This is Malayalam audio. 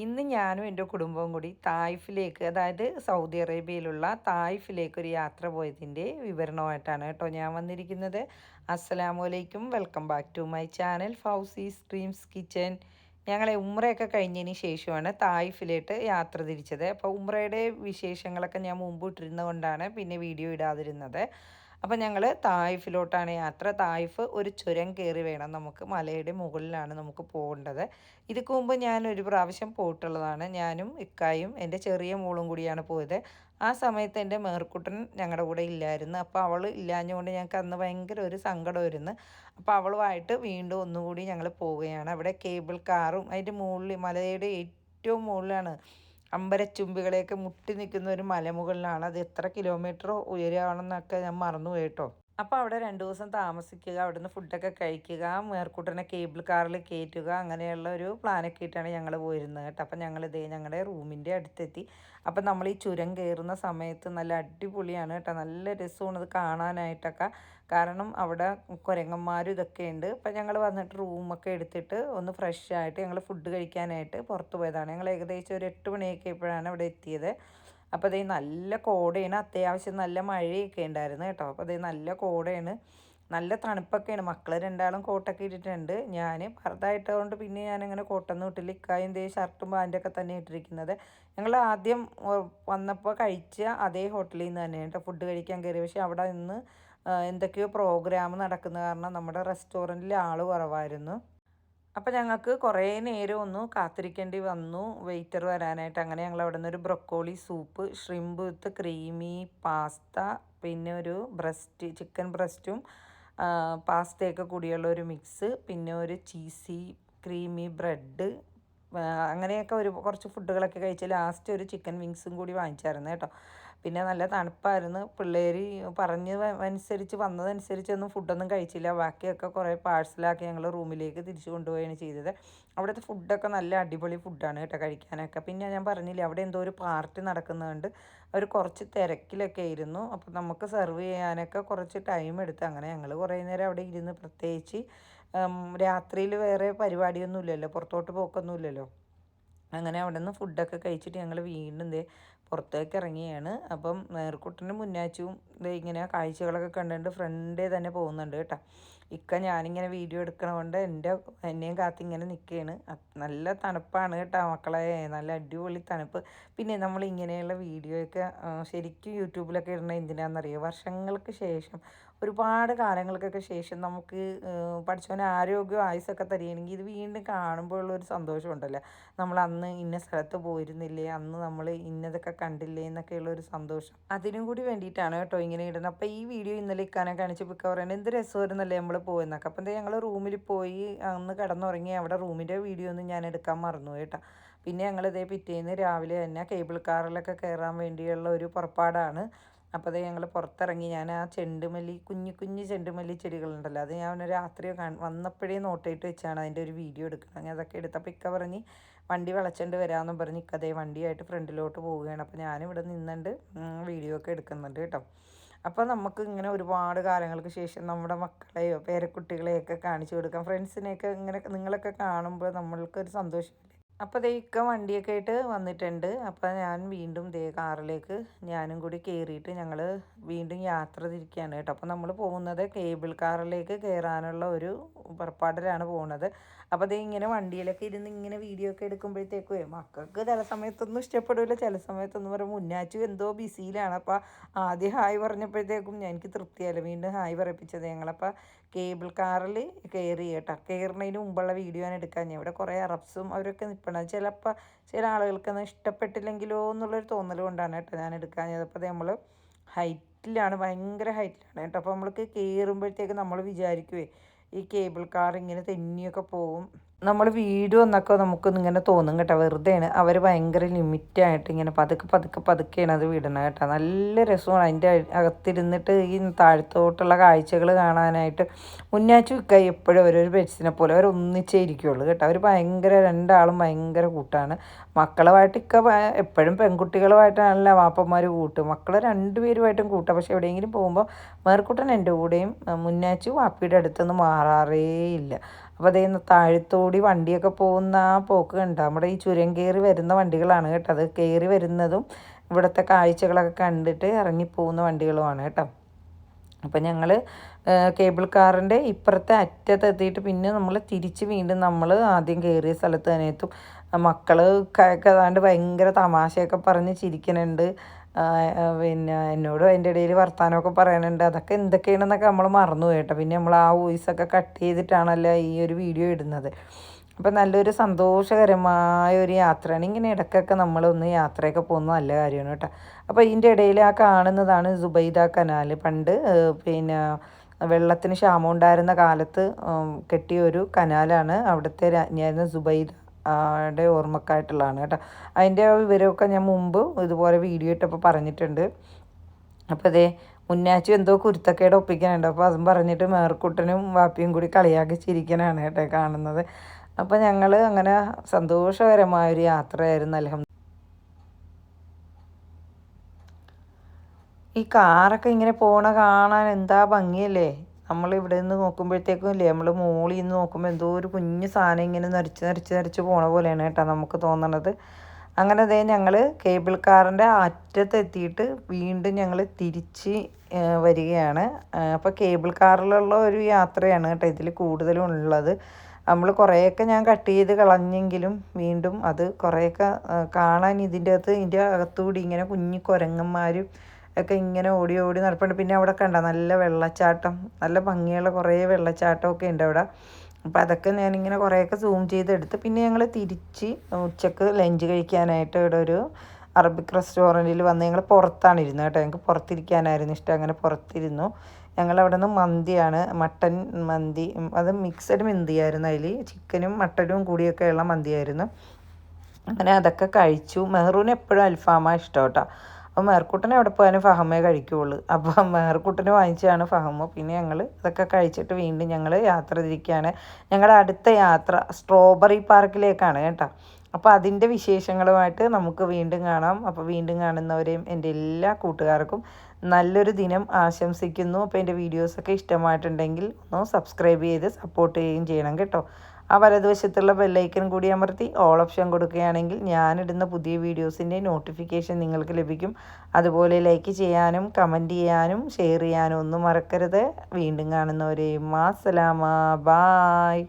ഇന്ന് ഞാനും എന്റെ കുടുംബവും കൂടി തായ്ഫിലേക്ക് അതായത് സൗദി അറേബ്യയിലുള്ള തായ്ഫിലേക്ക് ഒരു യാത്ര പോയതിന്റെ വിവരണമായിട്ടാണ് കേട്ടോ ഞാൻ വന്നിരിക്കുന്നത്. അസ്സലാമു അലൈക്കും. Welcome back to my channel Fousi streams kitchen. ഞങ്ങളെ ഉമ്രയൊക്കെ കഴിഞ്ഞതിന് ശേഷമാണ് തായ്ഫിലേട്ട് യാത്ര തിരിച്ചത്. അപ്പോൾ ഉമ്രയുടെ വിശേഷങ്ങളൊക്കെ ഞാൻ മുമ്പ് ഇട്ടിരുന്നതുകൊണ്ടാണ് പിന്നെ വീഡിയോ ഇടാതിരുന്നത്. അപ്പം ഞങ്ങൾ തായിഫിലോട്ടാണ് യാത്ര. തായിഫ് ഒരു ചുരം കയറി വേണം നമുക്ക്. മലയുടെ മുകളിലാണ് നമുക്ക് പോകേണ്ടത്. ഇതിക്ക് മുമ്പ് ഞാൻ ഒരു പ്രാവശ്യം പോയിട്ടുള്ളതാണ്. ഞാനും ഇക്കായും എന്റെ ചെറിയ മോളും കൂടിയാണ് പോയത്. ആ സമയത്ത് എന്റെ മേർക്കുട്ടൻ ഞങ്ങളുടെ കൂടെ ഇല്ലായിരുന്നു. അപ്പോൾ അവൾ ഇല്ലാഞ്ഞുകൊണ്ട് ഞങ്ങൾക്ക് അന്ന് ഭയങ്കര ഒരു സങ്കടമായിരുന്നു. അപ്പോൾ അവളുമായിട്ട് വീണ്ടും ഒന്നുകൂടി ഞങ്ങൾ പോവുകയാണ്. അവിടെ കേബിൾ കാറും അതിന്റെ മുകളിൽ മലയുടെ ഏറ്റവും മുകളിലാണ് അമ്പരച്ചുംബികളെയൊക്കെ മുട്ടി നിൽക്കുന്ന ഒരു മലമുകളിലാണ് അത് എത്ര കിലോമീറ്റർ ഉയരമാണെന്നൊക്കെ ഞാൻ മറന്നു പോയി കേട്ടോ. അപ്പോൾ അവിടെ രണ്ട് ദിവസം താമസിക്കുക അവിടുന്ന് ഫുഡൊക്കെ കഴിക്കുക മേർക്കൂട്ടനെ കേബിൾ കാറിൽ കയറ്റുക അങ്ങനെയുള്ള ഒരു പ്ലാനൊക്കെ ഇട്ടാണ് ഞങ്ങൾ പോയിരുന്നത് കേട്ടോ. അപ്പം ഞങ്ങൾ ഇതേ ഞങ്ങളുടെ റൂമിന്റെ അടുത്തെത്തി. അപ്പം നമ്മൾ ഈ ചുരം കയറുന്ന സമയത്ത് നല്ല അടിപൊളിയാണ് കേട്ടോ. നല്ല രസമാണ് അത് കാണാനായിട്ടൊക്കെ. കാരണം അവിടെ കുരങ്ങന്മാരും ഇതൊക്കെ ഉണ്ട്. അപ്പം ഞങ്ങൾ വന്നിട്ട് റൂമൊക്കെ എടുത്തിട്ട് ഒന്ന് ഫ്രഷ് ആയിട്ട് ഞങ്ങൾ ഫുഡ് കഴിക്കാനായിട്ട് പുറത്ത് പോയതാണ്. ഞങ്ങൾ ഏകദേശം ഒരു എട്ട് മണിയൊക്കെ ആയപ്പോഴാണ് അവിടെ എത്തിയത്. അപ്പോൾ അതേ നല്ല കോടയാണ് അത്യാവശ്യം നല്ല മഴയൊക്കെ ഉണ്ടായിരുന്നു കേട്ടോ. അപ്പോൾ അതേ നല്ല കോടയാണ് നല്ല തണുപ്പൊക്കെയാണ്. മക്കൾ രണ്ടാളും കോട്ടൊക്കെ ഇട്ടിട്ടുണ്ട്. ഞാൻ ഭർത്തായിട്ടതുകൊണ്ട് പിന്നെ ഞാനിങ്ങനെ കോട്ടൊന്നും ഇട്ടില്ല. ഇക്കായും ദേ ഷർട്ടും പാന്റൊക്കെ തന്നെ ഇട്ടിരിക്കുന്നത്. ഞങ്ങൾ ആദ്യം വന്നപ്പോൾ കഴിച്ച അതേ ഹോട്ടലിൽ നിന്ന് തന്നെ കേട്ടോ ഫുഡ് കഴിക്കാൻ കയറി പക്ഷേ അവിടെ നിന്ന് എന്തൊക്കെയോ പ്രോഗ്രാം നടക്കുന്ന കാരണം നമ്മുടെ റെസ്റ്റോറന്റിൽ ആൾ കുറവായിരുന്നു. അപ്പോൾ ഞങ്ങൾക്ക് കുറേ നേരം ഒന്ന് കാത്തിരിക്കേണ്ടി വന്നു. വെയിറ്റർ വരാനായിട്ട്. അങ്ങനെ ഞങ്ങൾ അവിടെ നിന്ന് ഒരു broccoli soup shrimp with creamy pasta പിന്നെ ഒരു ബ്രസ്റ്റ് ചിക്കൻ ബ്രസ്റ്റും പാസ്തയൊക്കെ കൂടിയുള്ള ഒരു മിക്സ് പിന്നെ ഒരു ചീസി ക്രീമി ബ്രെഡ് അങ്ങനെയൊക്കെ ഒരു കുറച്ച് ഫുഡുകളൊക്കെ കഴിച്ച് ലാസ്റ്റ് ഒരു ചിക്കൻ വിങ്സും കൂടി വാങ്ങിച്ചായിരുന്നു കേട്ടോ. പിന്നെ നല്ല തണുപ്പായിരുന്നു. പിള്ളേർ പറഞ്ഞ് അനുസരിച്ച് വന്നതനുസരിച്ചൊന്നും ഫുഡൊന്നും കഴിച്ചില്ല. ബാക്കിയൊക്കെ കുറേ പാഴ്സലാക്കി ഞങ്ങൾ റൂമിലേക്ക് തിരിച്ചു കൊണ്ടുപോവുകയാണ് ചെയ്തത്. അവിടുത്തെ ഫുഡൊക്കെ നല്ല അടിപൊളി ഫുഡാണ് കേട്ടോ കഴിക്കാനൊക്കെ. പിന്നെ ഞാൻ പറഞ്ഞില്ല അവിടെ എന്തോ ഒരു പാർട്ടി നടക്കുന്നുണ്ട്. അവർ കുറച്ച് തിരക്കിലൊക്കെ ആയിരുന്നു. അപ്പോൾ നമുക്ക് സെർവ് ചെയ്യാനൊക്കെ കുറച്ച് ടൈം എടുത്ത് അങ്ങനെ ഞങ്ങൾ കുറേ നേരം അവിടെ ഇരുന്ന് പ്രത്യേകിച്ച് രാത്രിയിൽ വേറെ പരിപാടിയൊന്നുമില്ലല്ലോ പുറത്തോട്ട് പോക്കൊന്നുമില്ലല്ലോ അങ്ങനെ അവിടെ നിന്ന് ഫുഡൊക്കെ കഴിച്ചിട്ട് ഞങ്ങൾ വീണ്ടും പുറത്തേക്ക് ഇറങ്ങിയാണ് അപ്പം നേർക്കുട്ടനും മുന്നാച്ചും ഇങ്ങനെ കാഴ്ചകളൊക്കെ കണ്ടുകൊണ്ട് ഫ്രണ്ടേ തന്നെ പോകുന്നുണ്ട് കേട്ടോ. ഇക്ക ഞാനിങ്ങനെ വീഡിയോ എടുക്കണതുകൊണ്ട് എന്റെ എന്നെയും കാത്ത് ഇങ്ങനെ നിൽക്കുകയാണ് നല്ല തണുപ്പാണ് കേട്ടോ മക്കളെ. നല്ല അടിപൊളി തണുപ്പ്. പിന്നെ നമ്മൾ ഇങ്ങനെയുള്ള വീഡിയോയൊക്കെ ശരിക്കും യൂട്യൂബിലൊക്കെ ഇടണ എന്തിനാണെന്നറിയോ വർഷങ്ങൾക്ക് ശേഷം ഒരുപാട് കാലങ്ങൾക്കൊക്കെ ശേഷം നമുക്ക് പഠിച്ചവന് ആരോഗ്യം ആയുസൊക്കെ തരികയാണെങ്കിൽ ഇത് വീണ്ടും കാണുമ്പോഴുള്ള ഒരു സന്തോഷമുണ്ടല്ലോ? നമ്മൾ അന്ന് ഇന്ന സ്ഥലത്ത് പോയിരുന്നില്ലേ? അന്ന് നമ്മൾ ഇന്നതൊക്കെ കണ്ടില്ലേ? എന്നൊക്കെയുള്ള ഒരു സന്തോഷം. അതിനും കൂടി വേണ്ടിയിട്ടാണ് കേട്ടോ ഇങ്ങനെ ഇടുന്നത്. അപ്പോൾ ഈ വീഡിയോ ഇന്നലെ ഇക്കാനെ കാണിച്ച് പിക്ക പറയുന്നത് എന്ത് രസമായിരുന്നല്ലേ നമ്മൾ പോയെന്നൊക്കെ? അപ്പം എന്താ ഞങ്ങൾ റൂമിൽ പോയി അന്ന് കിടന്നുറങ്ങി അവിടെ റൂമിന്റെ വീഡിയോ ഒന്നും ഞാൻ എടുക്കാൻ മറന്നു കേട്ടോ. പിന്നെ ഞങ്ങളിതേ പിറ്റേന്ന് രാവിലെ തന്നെ കേബിൾ കാറിലൊക്കെ കയറാൻ വേണ്ടിയുള്ള ഒരു പുറപ്പാടാണ്. അപ്പോൾ അത് ഞങ്ങൾ പുറത്തിറങ്ങി. ഞാൻ ആ ചെണ്ടുമല്ലി കുഞ്ഞു കുഞ്ഞു ചെണ്ടുമല്ലി ചെടികളുണ്ടല്ലോ. അത് ഞാൻ രാത്രി വന്നപ്പോഴേ നോട്ടിട്ട് വെച്ചാണ് അതിന്റെ ഒരു വീഡിയോ എടുക്കുന്നത്. അങ്ങനെ അതൊക്കെ എടുത്തപ്പോൾ ഇക്ക പറഞ്ഞ് വണ്ടി വിളച്ചണ്ട് വരാമെന്നും പറഞ്ഞ് ഇക്കതേ വണ്ടിയായിട്ട് ഫ്രണ്ടിലോട്ട് പോവുകയാണ്. അപ്പോൾ ഞാനിവിടെ നിന്നുണ്ട് വീഡിയോ ഒക്കെ എടുക്കുന്നുണ്ട് കേട്ടോ. അപ്പോൾ നമുക്ക് ഇങ്ങനെ ഒരുപാട് കാലങ്ങൾക്ക് ശേഷം നമ്മുടെ മക്കളെയോ പേരക്കുട്ടികളെയൊക്കെ കാണിച്ചു കൊടുക്കാം. ഫ്രണ്ട്സിനെയൊക്കെ ഇങ്ങനെ നിങ്ങളൊക്കെ കാണുമ്പോൾ നമ്മൾക്കൊരു സന്തോഷം അപ്പോൾ ദേ ഇക്ക വണ്ടിയൊക്കെ ആയിട്ട് വന്നിട്ടുണ്ട്. അപ്പോൾ ഞാൻ വീണ്ടും ദേ കാറിലേക്ക് ഞാനും കൂടി കയറിയിട്ട് ഞങ്ങൾ വീണ്ടും യാത്ര തിരിക്കുകയാണ് കേട്ടോ. അപ്പോൾ നമ്മൾ പോകുന്നത് കേബിൾ കാറിലേക്ക് കയറാനുള്ള ഒരു പുറപ്പാടിലാണ് പോകുന്നത് അപ്പോൾ ദേ ഇങ്ങനെ വണ്ടിയിലൊക്കെ ഇരുന്ന് ഇങ്ങനെ വീഡിയോ ഒക്കെ എടുക്കുമ്പോഴത്തേക്കേ മക്കൾക്ക് ചില സമയത്തൊന്നും ഇഷ്ടപ്പെടില്ല ചില സമയത്തൊന്നും പറയും മുന്നാച്ചു എന്തോ ബിസിയിലാണ്. അപ്പോൾ ആദ്യം ഹായ് പറഞ്ഞപ്പോഴത്തേക്കും എനിക്ക് തൃപ്തിയല്ല വീണ്ടും ഹായ് പറയിപ്പിച്ചത് ഞങ്ങളപ്പോൾ കേബിൾ കാറിൽ കയറി കേട്ടോ. കയറുന്നതിന് മുമ്പുള്ള വീഡിയോ ആണ് എടുക്കാൻ ഇവിടെ കുറേ അറബ്സും അവരൊക്കെ നിൽപ്പണം ചിലപ്പോൾ ചില ആളുകൾക്കൊന്നും ഇഷ്ടപ്പെട്ടില്ലെങ്കിലോ എന്നുള്ളൊരു തോന്നൽ കൊണ്ടാണ് കേട്ടോ ഞാൻ എടുക്കാൻ ചെയ്തപ്പോൾ നമ്മൾ ഹൈറ്റിലാണ് ഭയങ്കര ഹൈറ്റിലാണ് കേട്ടോ. അപ്പോൾ നമ്മൾക്ക് കയറുമ്പോഴത്തേക്ക് നമ്മൾ വിചാരിക്കുവേ ഈ കേബിൾ കാർ ഇങ്ങനെ തെന്നിയൊക്കെ പോവും നമ്മൾ വീഡിയോ എന്നൊക്കെ നമുക്ക് ഇങ്ങനെ തോന്നും കേട്ടോ. വെറുതെയാണ്. അവർ ഭയങ്കര ലിമിറ്റായിട്ട് ഇങ്ങനെ പതുക്കെ പതുക്കെ പതുക്കെയാണ് അത് വിടണം കേട്ടോ. നല്ല രസമാണ്. അതിന്റെ അകത്തിരുന്നിട്ട് ഈ താഴത്തോട്ടുള്ള കാഴ്ചകൾ കാണാനായിട്ട് മുന്നാച്ചു വിൽക്കുക എപ്പോഴും അവരൊരു പെറ്റ്സിനെ പോലെ അവർ ഒന്നിച്ചേ ഇരിക്കുകയുള്ളൂ കേട്ടോ. അവർ ഭയങ്കര രണ്ടാളും ഭയങ്കര കൂട്ടാണ്. മക്കളുമായിട്ട് ഇക്ക എപ്പോഴും പെൺകുട്ടികളുമായിട്ടാണല്ലോ വാപ്പന്മാർ കൂട്ടും. മക്കൾ രണ്ടുപേരുമായിട്ടും കൂട്ടാം. പക്ഷെ എവിടെയെങ്കിലും പോകുമ്പോൾ മേർക്കുട്ടൻ എന്റെ കൂടെയും മുന്നാച്ചു വാപ്പിയുടെ അടുത്തൊന്നും മാറാറേ ഇല്ല. അപ്പോൾ അതേ താഴത്തോടി വണ്ടിയൊക്കെ പോകുന്ന ആ പോക്ക് കണ്ട? നമ്മുടെ ഈ ചുരം കയറി വരുന്ന വണ്ടികളാണ് കേട്ടോ. അത് കയറി വരുന്നതും ഇവിടുത്തെ കാഴ്ചകളൊക്കെ കണ്ടിട്ട് ഇറങ്ങിപ്പോകുന്ന വണ്ടികളുമാണ് കേട്ടോ. അപ്പം ഞങ്ങൾ കേബിൾ കാറിന്റെ ഇപ്പുറത്തെ അറ്റത്തെത്തിയിട്ട് പിന്നെ നമ്മൾ തിരിച്ച് വീണ്ടും നമ്മൾ ആദ്യം കയറിയ സ്ഥലത്ത് തന്നെ എത്തും. മക്കൾ ഏതാണ്ട് ഭയങ്കര തമാശയൊക്കെ പറഞ്ഞ് ചിരിക്കുന്നുണ്ട് പിന്നെ എന്നോട് അതിന്റെ ഇടയിൽ വർത്തമാനമൊക്കെ പറയാനുണ്ട് അതൊക്കെ എന്തൊക്കെയാണെന്നൊക്കെ നമ്മൾ മറന്നു കേട്ടോ. പിന്നെ നമ്മൾ ആ വോയിസൊക്കെ കട്ട് ചെയ്തിട്ടാണല്ലോ ഈ ഒരു വീഡിയോ ഇടുന്നത്. അപ്പം നല്ലൊരു സന്തോഷകരമായ ഒരു യാത്രയാണ്. ഇങ്ങനെ ഇടയ്ക്കൊക്കെ നമ്മളൊന്ന് യാത്രയൊക്കെ പോകുന്നത് നല്ല കാര്യമാണ് കേട്ടോ. അപ്പോൾ ഇതിന്റെ ഇടയിൽ ആ കാണുന്നതാണ് സുബൈദ കനാൽ. പണ്ട് പിന്നെ വെള്ളത്തിന് ക്ഷാമം ഉണ്ടായിരുന്ന കാലത്ത് കെട്ടിയ ഒരു കനാലാണ് അവിടുത്തെ രാജ്ഞിയായിരുന്ന സുബൈദ. ടെ ഓർമ്മക്കായിട്ടുള്ളതാണ് കേട്ടോ. അതിന്റെ വിവരമൊക്കെ ഞാൻ മുമ്പ് ഇതുപോലെ വീഡിയോ ഇട്ടപ്പോൾ പറഞ്ഞിട്ടുണ്ട്. അപ്പോൾ അതേ മുന്നാച്ചു എന്തോ കുരുത്തക്കേട് ഒപ്പിക്കാനുണ്ട് അപ്പോൾ അതും പറഞ്ഞിട്ട് മേർക്കുട്ടനും വാപ്പിയും കൂടി കളിയാക്കി ചിരിക്കാനാണ് കേട്ടോ കാണുന്നത്. അപ്പോൾ ഞങ്ങൾ അങ്ങനെ സന്തോഷകരമായൊരു യാത്രയായിരുന്നു അലഹം ഈ കാറൊക്കെ ഇങ്ങനെ പോണ കാണാൻ എന്താ ഭംഗിയല്ലേ? നമ്മൾ ഇവിടെ നിന്ന് നോക്കുമ്പോഴത്തേക്കും ഇല്ലേ നമ്മൾ മോളിൽ നിന്ന് നോക്കുമ്പോൾ എന്തോ ഒരു കുഞ്ഞു സാധനം ഇങ്ങനെ നരച്ച് നരച്ച് നരച്ച് പോണ പോലെയാണ് കേട്ടോ നമുക്ക് തോന്നണത്. അങ്ങനെ അതേ ഞങ്ങൾ കേബിൾ കാറിന്റെ അറ്റത്തെത്തിയിട്ട് വീണ്ടും ഞങ്ങൾ തിരിച്ച് വരികയാണ്. അപ്പോൾ കേബിൾ കാറിലുള്ള ഒരു യാത്രയാണ് കേട്ടോ ഇതിൽ കൂടുതലും ഉള്ളത്. നമ്മൾ കുറേയൊക്കെ ഞാൻ കട്ട് ചെയ്ത് കളഞ്ഞെങ്കിലും വീണ്ടും അത് കുറേയൊക്കെ കാണാൻ ഇതിന്റെ അകത്ത് ഇതിന്റെ അകത്തുകൂടി ഇങ്ങനെ കുഞ്ഞു കുരങ്ങന്മാരും ഒക്കെ ഇങ്ങനെ ഓടി ഓടി നടപ്പുണ്ട്. പിന്നെ അവിടെ കണ്ട നല്ല വെള്ളച്ചാട്ടം നല്ല ഭംഗിയുള്ള കുറേ വെള്ളച്ചാട്ടമൊക്കെ ഉണ്ട് അവിടെ. അപ്പോൾ അതൊക്കെ ഞാനിങ്ങനെ കുറേയൊക്കെ സൂം ചെയ്തെടുത്ത് പിന്നെ ഞങ്ങൾ തിരിച്ച് ഉച്ചയ്ക്ക് ലഞ്ച് കഴിക്കാനായിട്ട് ഇവിടെ ഒരു അറബിക് റെസ്റ്റോറന്റിൽ വന്ന് ഞങ്ങൾ പുറത്താണ് ഇരുന്നത് കേട്ടോ. ഞങ്ങൾക്ക് പുറത്തിരിക്കാനായിരുന്നു ഇഷ്ടം. അങ്ങനെ പുറത്തിരുന്നു. ഞങ്ങൾ അവിടെ നിന്ന് മന്തിയാണ് മട്ടൻ മന്തി അത് മിക്സഡ് മന്തിയായിരുന്നു അതിൽ. ചിക്കനും മട്ടനും കൂടിയൊക്കെയുള്ള മന്തിയായിരുന്നു. അങ്ങനെ അതൊക്കെ കഴിച്ചു. മെഹ്റൂൻ എപ്പോഴും അൽഫാമ ഇഷ്ടം കേട്ടോ. അപ്പോൾ മേർക്കുട്ടനെ എവിടെ പോയാലും ഫഹമേ കഴിക്കുകയുള്ളൂ അപ്പോൾ മേർക്കൂട്ടന് വാങ്ങിച്ചതാണ് ഫഹമ. പിന്നെ ഞങ്ങൾ ഇതൊക്കെ കഴിച്ചിട്ട് വീണ്ടും ഞങ്ങൾ യാത്ര തിരിക്കുകയാണ് ഞങ്ങളുടെ അടുത്ത യാത്ര സ്ട്രോബെറി പാർക്കിലേക്കാണ് കേട്ടോ. അപ്പോൾ അതിന്റെ വിശേഷങ്ങളുമായിട്ട് നമുക്ക് വീണ്ടും കാണാം. അപ്പോൾ വീണ്ടും കാണുന്നവരെയും എന്റെ എല്ലാ കൂട്ടുകാർക്കും നല്ലൊരു ദിനം ആശംസിക്കുന്നു. അപ്പോൾ എന്റെ വീഡിയോസൊക്കെ ഇഷ്ടമായിട്ടുണ്ടെങ്കിൽ ഒന്ന് സബ്സ്ക്രൈബ് ചെയ്ത് സപ്പോർട്ട് ചെയ്യുകയും ചെയ്യണം കേട്ടോ. ആ വലതുവശത്തുള്ള ബെല്ലൈക്കൺ കൂടി അമർത്തി ഓൾ ഓപ്ഷൻ കൊടുക്കുകയാണെങ്കിൽ ഞാനിടുന്ന പുതിയ വീഡിയോസിന്റെ നോട്ടിഫിക്കേഷൻ നിങ്ങൾക്ക് ലഭിക്കും. അതുപോലെ ലൈക്ക് ചെയ്യാനും കമന്റ് ചെയ്യാനും ഷെയർ ചെയ്യാനും ഒന്നും മറക്കരുത്. വീണ്ടും കാണുന്നവരെയും മാസലാമ ബായ്